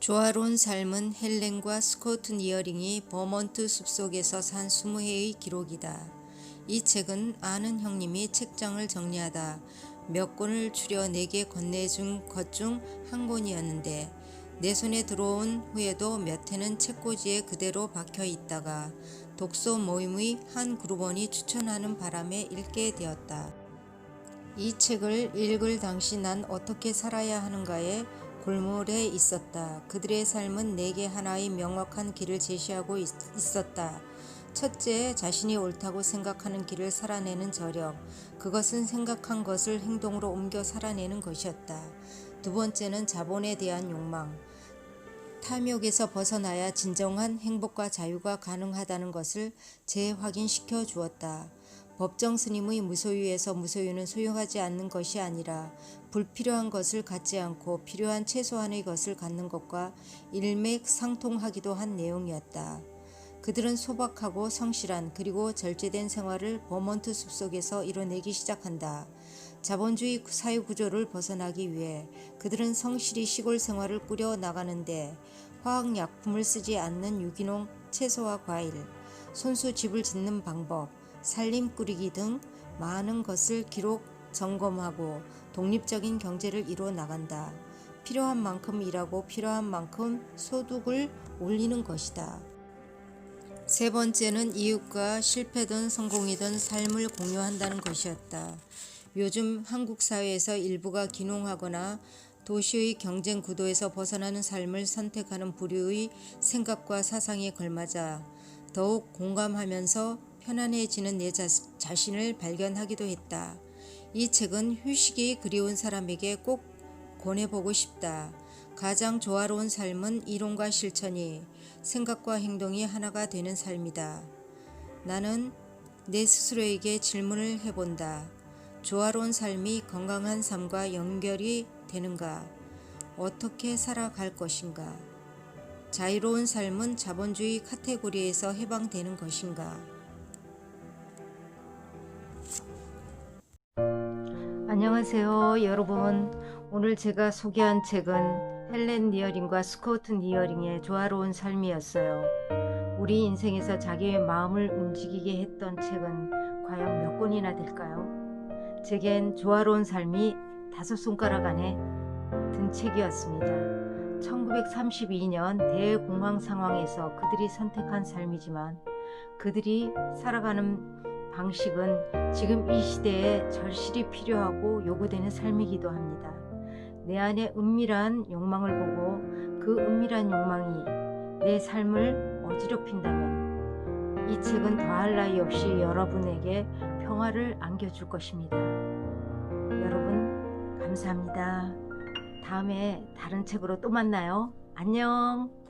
조화로운 삶은 헬렌과 스코트 니어링이 버먼트 숲속에서 산 20해의 기록이다. 이 책은 아는 형님이 책장을 정리하다 몇 권을 추려 내게 건네준 것 중 한 권이었는데 내 손에 들어온 후에도 몇 해는 책꽂이에 그대로 박혀 있다가 독서 모임의 한 그룹원이 추천하는 바람에 읽게 되었다. 이 책을 읽을 당시 난 어떻게 살아야 하는가에 골몰해 있었다. 그들의 삶은 내게 하나의 명확한 길을 제시하고 있, 있었다. 첫째, 자신이 옳다고 생각하는 길을 살아내는 저력. 그것은 생각한 것을 행동으로 옮겨 살아내는 것이었다. 두 번째는 자본에 대한 욕망. 탐욕에서 벗어나야 진정한 행복과 자유가 가능하다는 것을 재확인시켜 주었다. 법정 스님의 무소유에서 무소유는 소유하지 않는 것이 아니라 불필요한 것을 갖지 않고 필요한 최소한의 것을 갖는 것과 일맥상통하기도 한 내용이었다. 그들은 소박하고 성실한 그리고 절제된 생활을 버먼트 숲속에서 이뤄내기 시작한다. 자본주의 사회 구조를 벗어나기 위해 그들은 성실히 시골 생활을 꾸려 나가는데 화학약품을 쓰지 않는 유기농 채소와 과일, 손수 집을 짓는 방법, 살림 꾸리기 등 많은 것을 기록 점검하고 독립적인 경제를 이루어 나간다. 필요한 만큼 일하고 필요한 만큼 소득을 올리는 것이다. 세 번째는 이웃과 실패든 성공이든 삶을 공유한다는 것이었다. 요즘 한국 사회에서 일부가 기농하거나 도시의 경쟁 구도에서 벗어나는 삶을 선택하는 부류의 생각과 사상에 걸맞아 더욱 공감하면서 편안해지는 내 자, 자신을 발견하기도 했다. 이 책은 휴식이 그리운 사람에게 꼭 권해보고 싶다. 가장 조화로운 삶은 이론과 실천이 생각과 행동이 하나가 되는 삶이다. 나는 내 스스로에게 질문을 해본다. 조화로운 삶이 건강한 삶과 연결이 되는가? 어떻게 살아갈 것인가? 자유로운 삶은 자본주의 카테고리에서 해방되는 것인가? 안녕하세요, 여러분. 오늘 제가 소개한 책은 헬렌 니어링과 스코트 니어링의 조화로운 삶이었어요. 우리 인생에서 자기의 마음을 움직이게 했던 책은 과연 몇 권이나 될까요? 제겐 조화로운 삶이 다섯 손가락 안에 든 책이었습니다. 1932년 대공황 상황에서 그들이 선택한 삶이지만 그들이 살아가는 방식은 지금 이 시대에 절실히 필요하고 요구되는 삶이기도 합니다. 내 안에 은밀한 욕망을 보고 그 은밀한 욕망이 내 삶을 어지럽힌다면 이 책은 더할 나위 없이 여러분에게 평화를 안겨줄 것입니다. 여러분 감사합니다. 다음에 다른 책으로 또 만나요. 안녕.